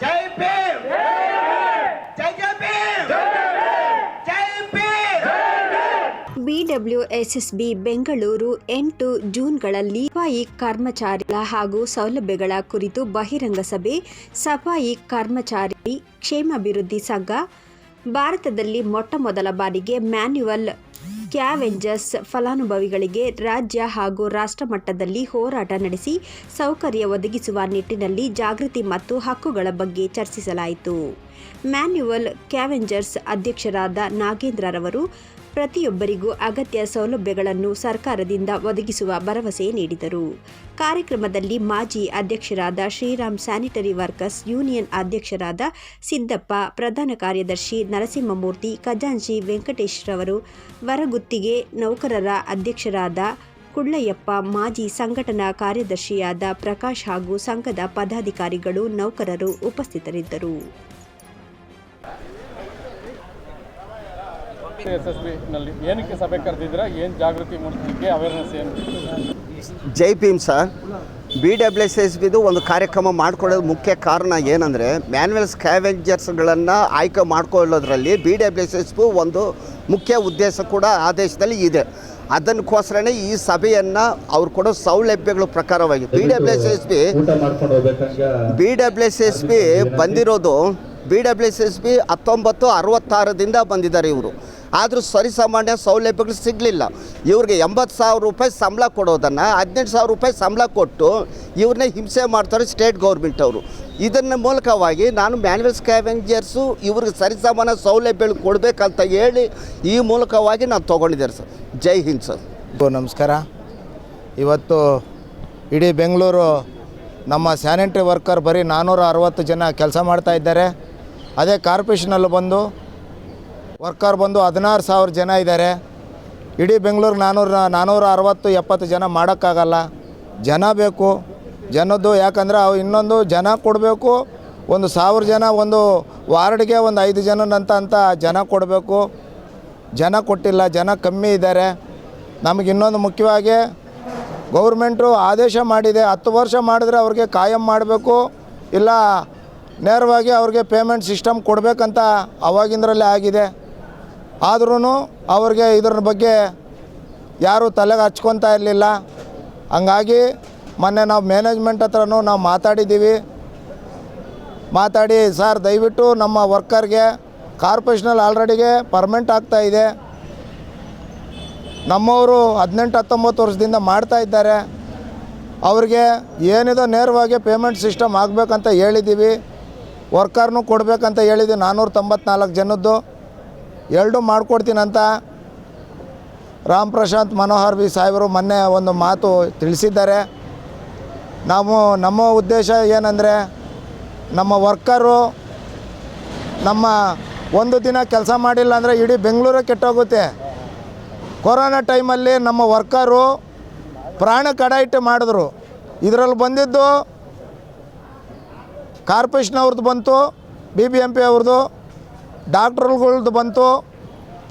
ಜೈ Bhim. Jai Bhim. BWSSB Bengaluru ಎಂಟು ಜೂನ್ಗಳಲ್ಲಿ ಸಫಾಯಿ ಕರ್ಮಚಾರಿಗಳ ಹಾಗೂ ಸೌಲಭ್ಯಗಳ ಕುರಿತು ಬಹಿರಂಗ ಸಭೆ, ಸಫಾಯಿ ಕರ್ಮಚಾರಿ ಕ್ಷೇಮಾಭಿವೃದ್ಧಿ ಸಂಘ, ಭಾರತದಲ್ಲಿ ಮೊಟ್ಟಮೊದಲ ಬಾರಿಗೆ ಮ್ಯಾನ್ಯುವಲ್ ಕ್ಯಾವೆಂಜರ್ಸ್ ಫಲಾನುಭವಿಗಳಿಗೆ ರಾಜ್ಯ ಹಾಗೂ ರಾಷ್ಟ್ರ ಮಟ್ಟದಲ್ಲಿ ಹೋರಾಟ ನಡೆಸಿ ಸೌಕರ್ಯ ಒದಗಿಸುವ ನಿಟ್ಟಿನಲ್ಲಿ ಜಾಗೃತಿ ಮತ್ತು ಹಕ್ಕುಗಳ ಬಗ್ಗೆ ಚರ್ಚಿಸಲಾಯಿತು. ಮ್ಯಾನ್ಯುವಲ್ ಕ್ಯಾವೆಂಜರ್ಸ್ ಅಧ್ಯಕ್ಷರಾದ ನಾಗೇಂದ್ರರವರು ಪ್ರತಿಯೊಬ್ಬರಿಗೂ ಅಗತ್ಯ ಸೌಲಭ್ಯಗಳನ್ನು ಸರ್ಕಾರದಿಂದ ಒದಗಿಸುವ ಭರವಸೆ ನೀಡಿದರು. ಕಾರ್ಯಕ್ರಮದಲ್ಲಿ ಮಾಜಿ ಅಧ್ಯಕ್ಷರಾದ ಶ್ರೀರಾಮ್ ಸ್ಯಾನಿಟರಿ ವರ್ಕರ್ಸ್ ಯೂನಿಯನ್ ಅಧ್ಯಕ್ಷರಾದ ಸಿದ್ದಪ್ಪ, ಪ್ರಧಾನ ಕಾರ್ಯದರ್ಶಿ ನರಸಿಂಹಮೂರ್ತಿ, ಖಜಾಂಚಿ ವೆಂಕಟೇಶ್ರವರು, ವರಗುತ್ತಿಗೆ ನೌಕರರ ಅಧ್ಯಕ್ಷರಾದ ಕುಳ್ಳಯ್ಯಪ್ಪ, ಮಾಜಿ ಸಂಘಟನಾ ಕಾರ್ಯದರ್ಶಿಯಾದ ಪ್ರಕಾಶ್ ಹಾಗೂ ಸಂಘದ ಪದಾಧಿಕಾರಿಗಳು, ನೌಕರರು ಉಪಸ್ಥಿತರಿದ್ದರು. ಏನಕ್ಕೆ ಸಭೆ ಕರೆದಿದ್ದೀರಾ? ಏನು ಜಾಗೃತಿ ಮೂಡಿಸಲಿಕ್ಕೆ ಅವೇರ್ನೆಸ್ ಏನು? Jai Bhim sir. B W S S ಬಿದು ಒಂದು ಕಾರ್ಯಕ್ರಮ ಮಾಡ್ಕೊಳ್ಳೋದು ಮುಖ್ಯ ಕಾರಣ ಏನಂದರೆ ಮ್ಯಾನ್ಯಲ್ ಸ್ಕ್ಯಾವೆಂಜರ್ಸ್ಗಳನ್ನು ಆಯ್ಕೆ ಮಾಡ್ಕೊಳ್ಳೋದ್ರಲ್ಲಿ B W S S B ಒಂದು ಮುಖ್ಯ ಉದ್ದೇಶ ಕೂಡ ಆದೇಶದಲ್ಲಿ ಇದೆ. ಅದಕ್ಕೋಸ್ಕರನೇ ಈ ಸಭೆಯನ್ನು ಅವ್ರು ಕೊಡೋ ಸೌಲಭ್ಯಗಳ ಪ್ರಕಾರವಾಗಿ B W S S B B W S S B ಬಂದಿರೋದು B W S S B ಹತ್ತೊಂಬತ್ತು ಅರವತ್ತಾರದಿಂದ ಬಂದಿದ್ದಾರೆ ಇವರು. ಆದರೂ ಸರಿಸಾಮಾನ್ಯ ಸೌಲಭ್ಯಗಳು ಸಿಗಲಿಲ್ಲ. ಇವ್ರಿಗೆ ಎಂಬತ್ತು ಸಾವಿರ ರೂಪಾಯಿ ಸಂಬಳ ಕೊಡೋದನ್ನು ಹದಿನೆಂಟು ಸಾವಿರ ರೂಪಾಯಿ ಸಂಬಳ ಕೊಟ್ಟು ಇವ್ರನ್ನೇ ಹಿಂಸೆ ಮಾಡ್ತಾರೆ ಸ್ಟೇಟ್ ಗೌರ್ಮೆಂಟ್ ಅವರು. ಇದನ್ನ ಮೂಲಕವಾಗಿ ನಾನು ಮ್ಯಾನ್ಯಲ್ ಸ್ಕ್ಯಾವೆಂಜರ್ಸು ಇವ್ರಿಗೆ ಸರಿಸಮಾನ ಸೌಲಭ್ಯಗಳು ಕೊಡಬೇಕಂತ ಹೇಳಿ ಈ ಮೂಲಕವಾಗಿ ನಾನು ತೊಗೊಂಡಿದ್ದೇನೆ ಸರ್. ಜೈ ಹಿಂದ್ ಸರ್. ನಮಸ್ಕಾರ. ಇವತ್ತು ಇಡೀ ಬೆಂಗಳೂರು ನಮ್ಮ ಸ್ಯಾನಿಟ್ರಿ ವರ್ಕರ್ ಬರೀ ನಾನ್ನೂರ ಅರವತ್ತು ಜನ ಕೆಲಸ ಮಾಡ್ತಾ ಇದ್ದಾರೆ. ಅದೇ ಕಾರ್ಪೊರೇಷನಲ್ಲಿ ಬಂದು ವರ್ಕರ್ ಬಂದು ಹದಿನಾರು ಸಾವಿರ ಜನ ಇದ್ದಾರೆ. ಇಡೀ ಬೆಂಗಳೂರು ನಾನ್ನೂರ ನಾನ್ನೂರ ಅರವತ್ತು, ಎಪ್ಪತ್ತು ಜನ ಮಾಡೋಕ್ಕಾಗಲ್ಲ. ಜನ ಬೇಕು. ಜನದ್ದು ಯಾಕಂದರೆ ಅವು ಇನ್ನೊಂದು ಜನ ಕೊಡಬೇಕು. ಒಂದು ಸಾವಿರ ಜನ ಒಂದು ವಾರ್ಡ್ಗೆ ಒಂದು ಐದು ಜನನಂತ ಅಂತ ಜನ ಕೊಡಬೇಕು. ಜನ ಕೊಟ್ಟಿಲ್ಲ, ಜನ ಕಮ್ಮಿ ಇದ್ದಾರೆ. ನಮಗೆ ಇನ್ನೊಂದು ಮುಖ್ಯವಾಗಿ ಗೌರ್ಮೆಂಟು ಆದೇಶ ಮಾಡಿದೆ. ಹತ್ತು ವರ್ಷ ಮಾಡಿದ್ರೆ ಅವ್ರಿಗೆ ಕಾಯಂ ಮಾಡಬೇಕು. ಇಲ್ಲ, ನೇರವಾಗಿ ಅವ್ರಿಗೆ ಪೇಮೆಂಟ್ ಸಿಸ್ಟಮ್ ಕೊಡಬೇಕಂತ ಅವಾಗಿಂದರಲ್ಲೇ ಆಗಿದೆ. ಆದ್ರೂ ಅವ್ರಿಗೆ ಇದ್ರ ಬಗ್ಗೆ ಯಾರೂ ತಲೆಗೆ ಹಚ್ಕೊತಾ ಇರಲಿಲ್ಲ. ಹಂಗಾಗಿ ಮೊನ್ನೆ ನಾವು ಮ್ಯಾನೇಜ್ಮೆಂಟ್ ಹತ್ರನೂ ನಾವು ಮಾತಾಡಿದ್ದೀವಿ. ಮಾತಾಡಿ, ಸರ್, ದಯವಿಟ್ಟು ನಮ್ಮ ವರ್ಕರ್ಗೆ ಕಾರ್ಪೊರೇಷನಲ್ಲಿ ಆಲ್ರೆಡಿಗೆ ಪರ್ಮೆಂಟ್ ಆಗ್ತಾ ಇದೆ. ನಮ್ಮವರು ಹದಿನೆಂಟು, ಹತ್ತೊಂಬತ್ತು ವರ್ಷದಿಂದ ಮಾಡ್ತಾ ಇದ್ದಾರೆ. ಅವ್ರಿಗೆ ಏನಿದೋ ನೇರವಾಗಿ ಪೇಮೆಂಟ್ ಸಿಸ್ಟಮ್ ಆಗಬೇಕಂತ ಹೇಳಿದ್ದೀವಿ. ವರ್ಕರ್ನೂ ಕೊಡಬೇಕಂತ ಹೇಳಿದ್ದೀವಿ ನಾನ್ನೂರ ತೊಂಬತ್ನಾಲ್ಕು ಜನದ್ದು. ಎರಡೂ ಮಾಡಿಕೊಡ್ತೀನಂತ ರಾಮ್ ಪ್ರಶಾಂತ್ ಮನೋಹರ್ ಬಿ ಸಾಹೇಬರು ಮೊನ್ನೆ ಒಂದು ಮಾತು ತಿಳಿಸಿದ್ದಾರೆ. ನಾವು ನಮ್ಮ ಉದ್ದೇಶ ಏನಂದರೆ ನಮ್ಮ ವರ್ಕರು ನಮ್ಮ ಒಂದು ದಿನ ಕೆಲಸ ಮಾಡಿಲ್ಲ ಅಂದರೆ ಇಡೀ ಬೆಂಗಳೂರೇ ಕೆಟ್ಟೋಗುತ್ತೆ. ಕೊರೋನಾ ಟೈಮಲ್ಲಿ ನಮ್ಮ ವರ್ಕರು ಪ್ರಾಣ ಕಡ ಇಟ್ಟು ಮಾಡಿದ್ರು. ಇದರಲ್ಲಿ ಬಂದಿದ್ದು ಕಾರ್ಪೊರೇಷನ್ ಅವ್ರದ್ದು ಬಂತು, ಬಿ ಬಿ ಎಂ ಪಿ ಅವ್ರದ್ದು ಡಾಕ್ಟ್ರುಗಳ್ದು ಬಂತು,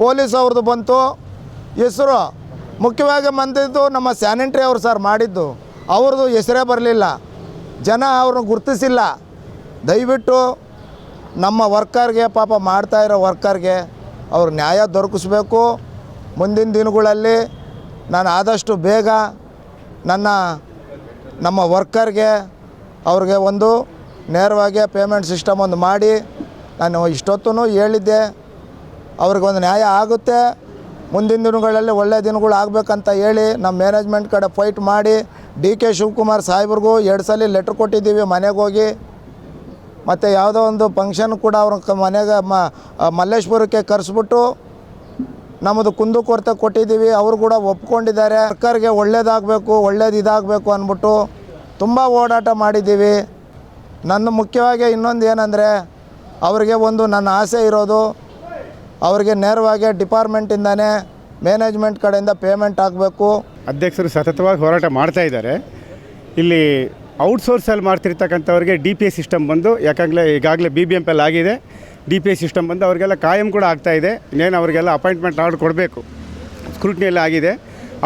ಪೊಲೀಸ್ ಅವ್ರದ್ದು ಬಂತು. ಹೆಸರು ಮುಖ್ಯವಾಗಿ ಬಂದಿದ್ದು ನಮ್ಮ ಸ್ಯಾನಿಟ್ರಿ ಅವ್ರು ಸರ್ ಮಾಡಿದ್ದು. ಅವ್ರದ್ದು ಹೆಸರೇ ಬರಲಿಲ್ಲ. ಜನ ಅವ್ರನ್ನ ಗುರುತಿಸಿಲ್ಲ. ದಯವಿಟ್ಟು ನಮ್ಮ ವರ್ಕರ್ಗೆ ಪಾಪ ಮಾಡ್ತಾ ಇರೋ ವರ್ಕರ್ಗೆ ಅವ್ರ ನ್ಯಾಯ ದೊರಕಿಸ್ಬೇಕು. ಮುಂದಿನ ದಿನಗಳಲ್ಲಿ ನಾನು ಆದಷ್ಟು ಬೇಗ ನನ್ನ ನಮ್ಮ ವರ್ಕರ್ಗೆ ಅವ್ರಿಗೆ ಒಂದು ನೇರವಾಗಿ ಪೇಮೆಂಟ್ ಸಿಸ್ಟಮ್ ಒಂದು ಮಾಡಿ ನಾನು ಇಷ್ಟೊತ್ತೂ ಹೇಳಿದ್ದೆ, ಅವ್ರಿಗೊಂದು ನ್ಯಾಯ ಆಗುತ್ತೆ, ಮುಂದಿನ ದಿನಗಳಲ್ಲಿ ಒಳ್ಳೆಯ ದಿನಗಳು ಆಗಬೇಕಂತ ಹೇಳಿ ನಮ್ಮ ಮ್ಯಾನೇಜ್ಮೆಂಟ್ ಕಡೆ ಫೈಟ್ ಮಾಡಿ ಡಿ ಕೆ ಶಿವಕುಮಾರ್ ಸಾಹೇಬ್ರಿಗೂ ಎರಡು ಸಲ ಲೆಟ್ರ್ ಕೊಟ್ಟಿದ್ದೀವಿ ಮನೆಗೆ ಹೋಗಿ. ಮತ್ತು ಯಾವುದೋ ಒಂದು ಫಂಕ್ಷನ್ ಕೂಡ ಅವ್ರ ಮನೆಗೆ ಮ ಮಲ್ಲೇಶ್ವರಕ್ಕೆ ಕರೆಸ್ಬಿಟ್ಟು ನಮ್ಮದು ಕುಂದು ಕೊರತೆ ಕೊಟ್ಟಿದ್ದೀವಿ, ಅವರು ಕೂಡ ಒಪ್ಕೊಂಡಿದ್ದಾರೆ. ಸರ್ಕಾರಿಗೆ ಒಳ್ಳೇದಾಗಬೇಕು, ಒಳ್ಳೇದು ಇದಾಗಬೇಕು ಅಂದ್ಬಿಟ್ಟು ತುಂಬ ಓಡಾಟ ಮಾಡಿದ್ದೀವಿ. ನನ್ನ ಮುಖ್ಯವಾಗಿ ಇನ್ನೊಂದು ಏನಂದರೆ ಅವರಿಗೆ ಒಂದು ನನ್ನ ಆಸೆ ಇರೋದು, ಅವರಿಗೆ ನೇರವಾಗಿ ಡಿಪಾರ್ಟ್ಮೆಂಟಿಂದನೇ ಮ್ಯಾನೇಜ್ಮೆಂಟ್ ಕಡೆಯಿಂದ ಪೇಮೆಂಟ್ ಆಗಬೇಕು ಅಧ್ಯಕ್ಷರು ಸತತವಾಗಿ ಹೋರಾಟ ಮಾಡ್ತಾ ಇದ್ದಾರೆ. ಇಲ್ಲಿ ಔಟ್ಸೋರ್ಸಲ್ಲಿ ಮಾಡ್ತಿರ್ತಕ್ಕಂಥವ್ರಿಗೆ ಡಿ ಪಿ ಎ ಸಿಸ್ಟಮ್ ಬಂದು, ಯಾಕಂದರೆ ಈಗಾಗಲೇ ಬಿ ಬಿ ಎಂ ಆಗಿದೆ, ಡಿ ಪಿ ಎ ಸಿಸ್ಟಮ್ ಬಂದು ಅವರಿಗೆಲ್ಲ ಕಾಯಂ ಕೂಡ ಆಗ್ತಾ ಇದೆ. ಇನ್ನೇನು ಅವರಿಗೆಲ್ಲ ಅಪಾಯಿಂಟ್ಮೆಂಟ್ ಆರ್ಡ್ ಕೊಡಬೇಕು. ಸ್ಕ್ರೂಟ್ನಿಯಲ್ಲಿ ಆಗಿದೆ.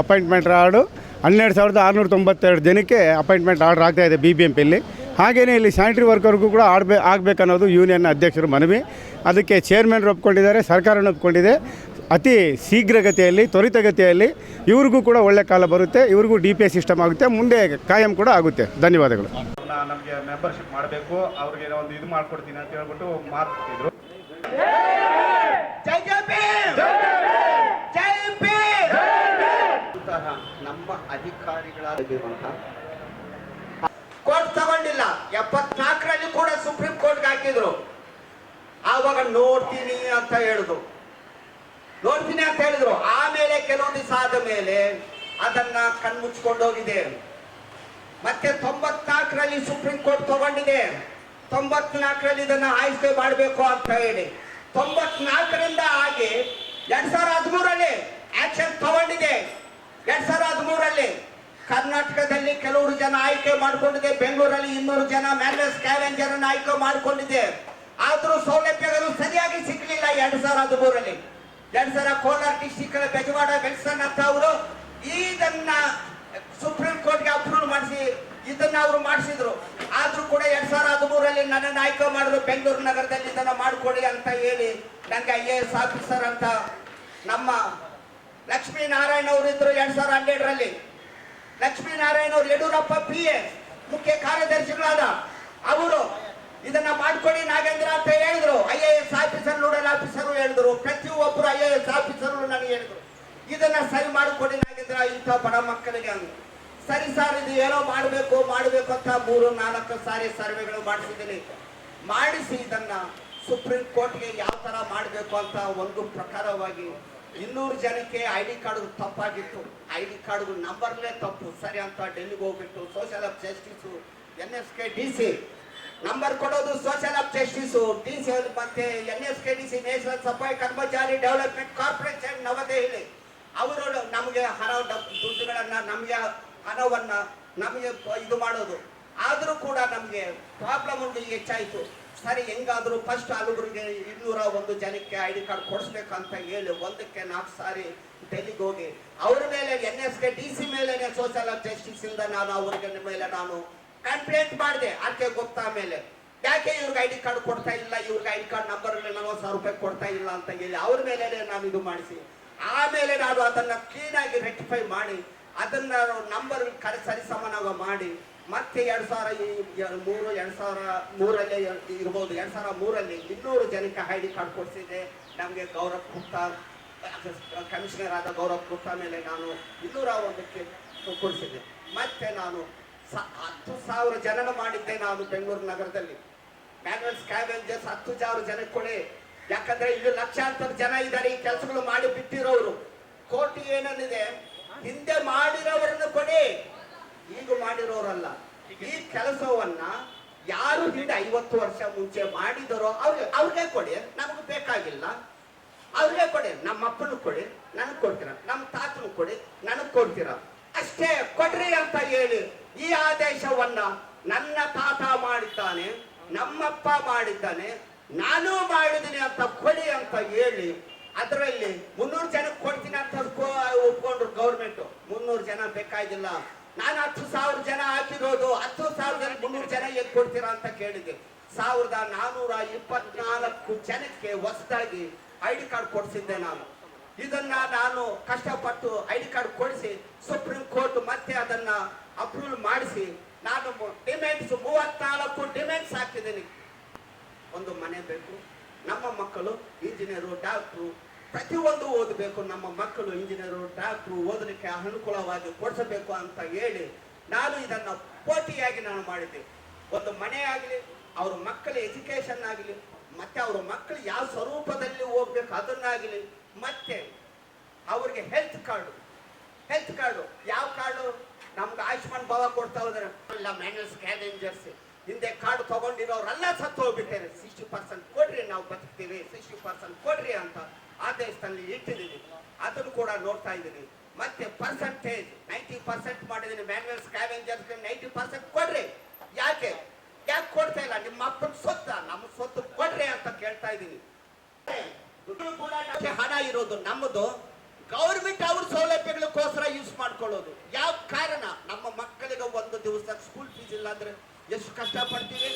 ಅಪಾಯಿಂಟ್ಮೆಂಟ್ ಆರ್ಡು ಹನ್ನೆರಡು ಸಾವಿರದ ಆರುನೂರ ತೊಂಬತ್ತೆರಡು ಜನಕ್ಕೆ ಅಪಾಯಿಂಟ್ಮೆಂಟ್ ಆರ್ಡರ್ ಆಗ್ತಾ ಇದೆ ಬಿ ಬಿ ಎಂ ಪಿಯಲ್ಲಿ ಹಾಗೆಯೇ ಇಲ್ಲಿ ಸ್ಯಾನಿಟರಿ ವರ್ಕರ್ಗೂ ಕೂಡ ಆಡ್ಬೇ ಆಗಬೇಕನ್ನೋದು ಯೂನಿಯನ್ ಅಧ್ಯಕ್ಷರು ಮನವಿ. ಅದಕ್ಕೆ ಚೇರ್ಮನ್ ಒಪ್ಕೊಂಡಿದ್ದಾರೆ ಸರ್ಕಾರನ ಒಪ್ಕೊಂಡಿದೆ. ಅತಿ ಶೀಘ್ರಗತಿಯಲ್ಲಿ ತ್ವರಿತಗತಿಯಲ್ಲಿ ಇವ್ರಿಗೂ ಕೂಡ ಒಳ್ಳೆ ಕಾಲ ಬರುತ್ತೆ ಇವ್ರಿಗೂ ಡಿ ಪಿ ಎ ಸಿಸ್ಟಮ್ ಆಗುತ್ತೆ ಮುಂದೆ ಕಾಯಂ ಕೂಡ ಆಗುತ್ತೆ. ಧನ್ಯವಾದಗಳು. ನಮಗೆ ಮೆಂಬರ್ಶಿಪ್ ಮಾಡಬೇಕು ಅವ್ರಿಗೆ ಒಂದು ಇದು ಮಾಡ್ಕೊಡ್ತೀನಿ ಅಂತ ಹೇಳ್ಬಿಟ್ಟು ಮಾತಾಡ್ತಿದ್ರು ಜೈ ಜೈ ಭೀಮ್! ಜೈ ಭೀಮ್! ನಮ್ಮ ತಗೊಂಡಿಲ್ಲ. ಎಪ್ಪತ್ನಾಲ್ಕರಲ್ಲಿ ಕೂಡ ಸುಪ್ರೀಂ ಕೋರ್ಟ್ಗೆ ಹಾಕಿದ್ರು. ಆವಾಗ ನೋಡ್ತೀನಿ ಅಂತ ಹೇಳಿದ್ರು ನೋಡ್ತೀನಿ ಅಂತ ಹೇಳಿದ್ರು. ಆಮೇಲೆ ಕೆಲವು ದಿವಸ ಆದ ಮೇಲೆ ಅದನ್ನ ಕಣ್ಮುಚ್ಕೊಂಡು ಹೋಗಿದೆ ಮತ್ತೆ ತೊಂಬತ್ನಾಲ್ಕರಲ್ಲಿ ಸುಪ್ರೀಂ ಕೋರ್ಟ್ ತಗೊಂಡಿದೆ. ತೊಂಬತ್ನಾಲ್ಕರಲ್ಲಿ ಇದನ್ನ ಆಯ್ಕೆ ಮಾಡಬೇಕು ಅಂತ ಹೇಳಿ. ತೊಂಬತ್ನಾಲ್ಕರಿಂದ ಆಗಿ ಎರಡ್ ಸಾವಿರದ ಹದಿಮೂರಲ್ಲಿ ಆಕ್ಷನ್ ತಗೊಂಡಿದೆ. ಎರಡ್ ಸಾವಿರದ ಹದಿಮೂರಲ್ಲಿ ಕರ್ನಾಟಕದಲ್ಲಿ ಕೆಲವರು ಜನ ಆಯ್ಕೆ ಮಾಡಿಕೊಂಡಿದೆ, ಬೆಂಗಳೂರಲ್ಲಿ ಇನ್ನೂರು ಜನ ಸ್ಕ್ಯಾವೆಂಜರ್ ಅನ್ನು ಆಯ್ಕೆ ಮಾಡಿಕೊಂಡಿದೆ. ಆದರೂ ಸೌಲಭ್ಯಗಳು ಸರಿಯಾಗಿ ಸಿಗಲಿಲ್ಲ ಎರಡ್ ಸಾವಿರ ಹದಿಮೂರಲ್ಲಿ. ಎರಡ್ ಸಾವಿರ ಕೋಲಾರ ಡಿಸ್ಟಿಕ್ ಬೆಜವಾಡ ಬೆಲ್ಸನ್ ಅಂತ ಅವರು ಇದನ್ನ ಸುಪ್ರೀಂ ಕೋರ್ಟ್ಗೆ ಅಪ್ರೂವ್ ಮಾಡಿಸಿ, ಇದನ್ನ ಅವರು ಮಾಡಿಸಿದ್ರು. ಆದ್ರೂ ಕೂಡ ಎರಡ್ ಸಾವಿರ ಹದಿಮೂರಲ್ಲಿ ನನ್ನನ್ನು ಆಯ್ಕೆ ಮಾಡಿದ್ರು, ಬೆಂಗಳೂರು ನಗರದಲ್ಲಿ ಇದನ್ನ ಮಾಡಿಕೊಡಿ ಅಂತ ಹೇಳಿ ನನಗೆ ಐ ಎ ಎಸ್ ಆಫೀಸರ್ ಅಂತ ನಮ್ಮ ಲಕ್ಷ್ಮೀ ನಾರಾಯಣ ಅವರು ಇದ್ರು ಎರಡ್ ಸಾವಿರದ ಹನ್ನೆರಡರಲ್ಲಿ. ಲಕ್ಷ್ಮೀ ನಾರಾಯಣ ಅವರು ಯಡಿಯೂರಪ್ಪ ಪಿ ಎ ಮುಖ್ಯ ಕಾರ್ಯದರ್ಶಿಗಳಾದ ಅವರು ಇದನ್ನ ಮಾಡ್ಕೊಡಿ ನಾಗೇಂದ್ರ ಅಂತ ಹೇಳಿದ್ರು. I A S officer nodal officer ಹೇಳಿದ್ರು. ಪ್ರತಿಯೊಬ್ಬರು ಐ ಎ ಎಸ್ ಆಫೀಸರ್ ನನಗೆ ಹೇಳಿದ್ರು. ಇದನ್ನ ಸರಿ ಮಾಡಿಕೊಡಿ ನಾಗೇಂದ್ರ, ಇಂಥ ಬಡ ಮಕ್ಕಳಿಗೆ ಅಂದ್ರು ಸರಿ ಸರ್, ಇದು ಏನೋ ಮಾಡಬೇಕು ಮಾಡಬೇಕು ಅಂತ ಮೂರು, ನಾಲ್ಕು ಸಾರಿ ಸರ್ವೆಗಳು ಮಾಡಿಸಿದ್ದೀನಿ. ಮಾಡಿಸಿ ಇದನ್ನ ಸುಪ್ರೀಂ ಕೋರ್ಟ್ಗೆ ಯಾವ ತರ ಮಾಡಬೇಕು ಅಂತ ಒಂದು ಪ್ರಕಾರವಾಗಿ ಇನ್ನೂರು ಜನಕ್ಕೆ ಐ ಡಿ ಕಾರ್ಡ್ ತಪ್ಪಾಗಿತ್ತು. ಐ ಡಿ ಕಾರ್ಡ್ ನಂಬರ್ಲೇ ತಪ್ಪು. ಸರಿ ಅಂತ ಡೆಲ್ಲಿಗೆ ಹೋಗ್ಬಿಟ್ಟು social of justice N S K D C number ಕೊಡೋದು social of justice D C ಮತ್ತೆ N S K D C national Safai Karmachari development corporation ನವದೆಹಲಿ ಅವರು ನಮಗೆ ಹಣ ದುಡ್ಡುಗಳನ್ನು ದುಡ್ಡುಗಳನ್ನ, ನಮಗೆ ಹಣವನ್ನ ನಮಗೆ ಇದು ಮಾಡೋದು. ಆದರೂ ಕೂಡ ನಮಗೆ ಪ್ರಾಬ್ಲಮ್ ಒಂದು ಹೆಚ್ಚಾಯಿತು. ಸರಿ, ಹೆಂಗಾದ್ರೂ ಫಸ್ಟ್ ಹಲವರಿಗೆ ಇನ್ನೂರ ಒಂದು ಜನಕ್ಕೆ ಐ ಡಿ ಕಾರ್ಡ್ ಕೊಡಿಸ್ಬೇಕಂತ ಹೇಳಿ ಒಂದಕ್ಕೆ ನಾಲ್ಕು ಸಾರಿ ಡೆಲ್ಲಿಗೆ ಹೋಗಿ. ಅವ್ರ ಮೇಲೆ N S K D C ಮೇಲೆ ಸೋಷಿಯಲ್ ಜಸ್ಟಿಸ್ ಇಂದ ನಾನು ಅವ್ರಿಗೆ ಮೇಲೆ ನಾನು ಕಂಪ್ಲೇಂಟ್ ಮಾಡಿದೆ, ಆಕೆ ಗೊತ್ತಾ ಮೇಲೆ. ಯಾಕೆ ಇವ್ರಿಗೆ ಐ ಡಿ ಕಾರ್ಡ್ ಕೊಡ್ತಾ ಇಲ್ಲ? ಇವ್ರಿಗೆ ಐ ಡಿ ಕಾರ್ಡ್ ನಂಬರ್ ನಲವತ್ತು ಸಾವಿರ ರೂಪಾಯಿ ಕೊಡ್ತಾ ಇಲ್ಲ ಅಂತ ಹೇಳಿ ಅವ್ರ ಮೇಲೆ ನಾನು ಇದು ಮಾಡಿಸಿ. ಆಮೇಲೆ ನಾನು ಅದನ್ನ ಕ್ಲೀನ್ ಆಗಿ ರೆಕ್ಟಿಫೈ ಮಾಡಿ ಅದನ್ನ ನಂಬರ್ ಕರೆ ಸರಿ ಸಮಾನವಾಗಿ ಮಾಡಿ, ಮತ್ತೆ ಎರಡು ಸಾವಿರ ಮೂರು, ಎರಡು ಸಾವಿರ ಮೂರಲ್ಲೇ ಇರ್ಬೋದು. ಎರಡು ಸಾವಿರ ಮೂರಲ್ಲಿ ಇನ್ನೂರು ಜನಕ್ಕೆ ಐ ಡಿ ಕಾರ್ಡ್ ಕೊಡಿಸಿದೆ ನಮಗೆ ಗೌರವ್ ಗುಪ್ತಾ ಕಮಿಷನರ್ ಆದ ಗೌರವ್ ಗುಪ್ತಾ ಮೇಲೆ ನಾನು ಇನ್ನೂರ ಒಂದಕ್ಕೆ ಕೊಡಿಸಿದೆ ಮತ್ತೆ ನಾನು ಸ- ಹತ್ತು ಸಾವಿರ ಜನನ ಮಾಡಿದ್ದೆ ನಾನು ಬೆಂಗಳೂರು ನಗರದಲ್ಲಿ. ಮ್ಯಾನ್ಯಲ್ ಸ್ಕ್ಯಾವೆಂಜರ್ಸ್ ಹತ್ತು ಸಾವಿರ ಜನಕ್ಕೆ ಕೊಡಿ. ಯಾಕಂದ್ರೆ ಇಲ್ಲಿ ಲಕ್ಷಾಂತರ ಜನ ಇದ್ದಾರೆ, ಈ ಕೆಲಸಗಳು ಮಾಡಿ ಬಿಟ್ಟಿರೋರು. ಕೋಟಿ ಏನನ್ನಿದೆ? ಹಿಂದೆ ಮಾಡಿರೋರನ್ನು ಕೊಡಿ. ಈಗ ಮಾಡಿರೋರಲ್ಲ. ಈ ಕೆಲಸವನ್ನ ಯಾರು ಹಿಂದೆ ಐವತ್ತು ವರ್ಷ ಮುಂಚೆ ಮಾಡಿದರೋ ಅವ್ರಿಗೆ ಅವ್ರಿಗೆ ಕೊಡಿ. ನಮಗೆ ಬೇಕಾಗಿಲ್ಲ. ಅವ್ರಿಗೆ ಕೊಡಿ. ನಮ್ಮ ಅಪ್ಪನ ಕೊಡಿ. ನನಗೆ ಕೊಡ್ತೀರ. ನಮ್ಮ ತಾತನ ಕೊಡಿ. ನನಗೆ ಕೊಡ್ತೀರ. ಅಷ್ಟೇ ಕೊಡ್ರಿ ಅಂತ ಹೇಳಿ ಈ ಆದೇಶವನ್ನ ನನ್ನ ತಾತ ಮಾಡಿದ್ದಾನೆ, ನಮ್ಮಪ್ಪ ಮಾಡಿದ್ದಾನೆ, ನಾನು ಮಾಡಿದ್ದೀನಿ ಅಂತ ಕೊಡಿ ಅಂತ ಹೇಳಿ ಅದರಲ್ಲಿ ಮುನ್ನೂರು ಜನಕ್ಕೆ ಕೊಡ್ತೀನಿ ಅಂತ ಒಪ್ಕೊಂಡ್ರು ಗೌರ್ಮೆಂಟ್ ಮುನ್ನೂರು ಜನ ಬೇಕಾಗಿಲ್ಲ. ನಾನು ಹತ್ತು ಸಾವಿರ ಜನ ಹಾಕಿರೋದು, ಹತ್ತು ಸಾವಿರ ಜನ ಮುನ್ನೂರು ಜನ ಏನ್ ಕೊಡ್ತೀರಾ ಅಂತ ಕೇಳಿದೆ ಸಾವಿರದ ನಾನೂರ ಇಪ್ಪತ್ನಾಲ್ಕು ಜನಕ್ಕೆ ಹೊಸದಾಗಿ ಐ ಡಿ ಕಾರ್ಡ್ ಕೊಡಿಸಿದ್ದೆ ನಾನು. ಇದನ್ನ ನಾನು ಕಷ್ಟಪಟ್ಟು ಐ ಡಿ ಕಾರ್ಡ್ ಕೊಡಿಸಿ ಸುಪ್ರೀಂ ಕೋರ್ಟ್ ಮತ್ತೆ ಅದನ್ನ ಅಪ್ರೂವ್ ಮಾಡಿಸಿ ನಾನು ಡಿಮ್ಯಾಂಡ್ಸ್ ಮೂವತ್ನಾಲ್ಕು ಡಿಮ್ಯಾಂಡ್ಸ್ ಹಾಕಿದ್ದೀನಿ. ಒಂದು ಮನೆ ಬೇಕು ನಮ್ಮ ಮಕ್ಕಳು ಇಂಜಿನಿಯರು, ಡಾಕ್ಟ್ರು, ಪ್ರತಿಯೊಂದು ಓದಬೇಕು. ನಮ್ಮ ಮಕ್ಕಳು ಇಂಜಿನಿಯರು, ಡಾಕ್ಟ್ರು ಓದಲಿಕ್ಕೆ ಅನುಕೂಲವಾಗಿ ಕೊಡಿಸಬೇಕು ಅಂತ ಹೇಳಿ ನಾನು ಇದನ್ನು ಪೋಟಿಯಾಗಿ ನಾನು ಮಾಡಿದ್ದೆ. ಒಂದು ಮನೆ ಆಗಲಿ, ಅವ್ರ ಮಕ್ಕಳ ಎಜುಕೇಶನ್ ಆಗಲಿ, ಮತ್ತೆ ಅವ್ರ ಮಕ್ಕಳು ಯಾವ ಸ್ವರೂಪದಲ್ಲಿ ಹೋಗ್ಬೇಕು ಅದನ್ನಾಗಲಿ, ಮತ್ತೆ ಅವ್ರಿಗೆ ಹೆಲ್ತ್ ಕಾರ್ಡು ಹೆಲ್ತ್ ಕಾರ್ಡು ಯಾವ ಕಾರ್ಡು ನಮ್ಗೆ ಆಯುಷ್ಮಾನ್ ಭವ ಕೊಡ್ತಾ ಹೋದ್ರೆ ಇಲ್ಲ ಮ್ಯಾನ್ಯಲ್ ಸ್ಕ್ಯಾವೆಂಜರ್ಸ್ ಕಾರ್ಡ್ ತಗೊಂಡಿರೋರೆಲ್ಲ ಸತ್ತು ಹೋಗ್ಬಿಟ್ಟೇವೆ ಸಿಕ್ಸ್ಟಿ ಪರ್ಸೆಂಟ್ ಕೊಡ್ರಿ, ನಾವು ಬದುಕ್ತೀವಿ ಸಿಕ್ಸ್ಟಿ ಪರ್ಸೆಂಟ್ ಕೊಡ್ರಿ ಅಂತ ಆದೇಶದಲ್ಲಿ ಇಟ್ಟಿದ್ದೀನಿ. ಅದನ್ನು ಕೂಡ ನೋಡ್ತಾ ಇದ್ದೀನಿ. ಮತ್ತೆ ಪರ್ಸೆಂಟೇಜ್ ನೈಂಟಿ ಪರ್ಸೆಂಟ್ ಮಾಡಿದ್ದೀನಿ. ಮ್ಯಾನ್ಯಲ್ ಸ್ಕ್ಯಾವೆಂಜರ್ಸ್ ನೈಂಟಿ ಪರ್ಸೆಂಟ್ ಕೊಡ್ರಿ. ಯಾಕೆ? ಯಾಕೆ ಕೊಡ್ತಾ ಇಲ್ಲ? ನಿಮ್ಮ ಅಪ್ಪನ ಸೊತ್ತ ನಮ್ಮ ಸೊತ್ತು ಕೊಡ್ರಿ ಅಂತ ಕೇಳ್ತಾ ಇದ್ದೀನಿ. ಹಣ ಇರೋದು ನಮ್ಮದು. ಗೌರ್ಮೆಂಟ್ ಅವ್ರ ಸೌಲಭ್ಯಗಳಿಗೋಸ್ಕರ ಯೂಸ್ ಮಾಡ್ಕೊಳ್ಳೋದು. ಯಾವ ಕಾರಣ? ನಮ್ಮ ಮಕ್ಕಳಿಗೆ ಒಂದು ದಿವಸ ಸ್ಕೂಲ್ ಫೀಸ್ ಇಲ್ಲ ಅಂದ್ರೆ ಎಷ್ಟು ಪಡ್ತೀವಿ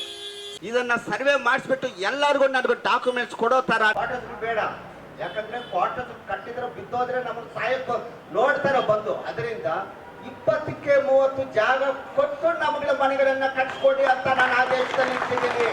ಇದನ್ನ ಸರ್ವೆ ಮಾಡಿಸ್ಬಿಟ್ಟು ಎಲ್ಲರಿಗೂ ನನಗೆ ಡಾಕ್ಯುಮೆಂಟ್ಸ್ ಕೊಡೋ ತರ. ಕ್ವಾರ್ಟರ್ಸ್ ಬೇಡ. ಯಾಕಂದ್ರೆ ಕ್ವಾರ್ಟರ್ಸ್ ಕಟ್ಟಿದ್ರೆ ಬಿದ್ದೋದ್ರೆ ನಮ್ಮ ಸಾಯಕ್ ನೋಡ್ತಾರ ಬಂದು. ಅದರಿಂದ ಇಪ್ಪತ್ತಕ್ಕೆ ಮೂವತ್ತು ಜಾಗ ಕೊಟ್ಟು ನಮಗೆ ಮನೆಗಳನ್ನ ಕಟ್ಸ್ಕೊಡಿ ಅಂತ ನಾನು ಆದೇಶದಲ್ಲಿ ಇಟ್ಟಿದ್ದೀನಿ.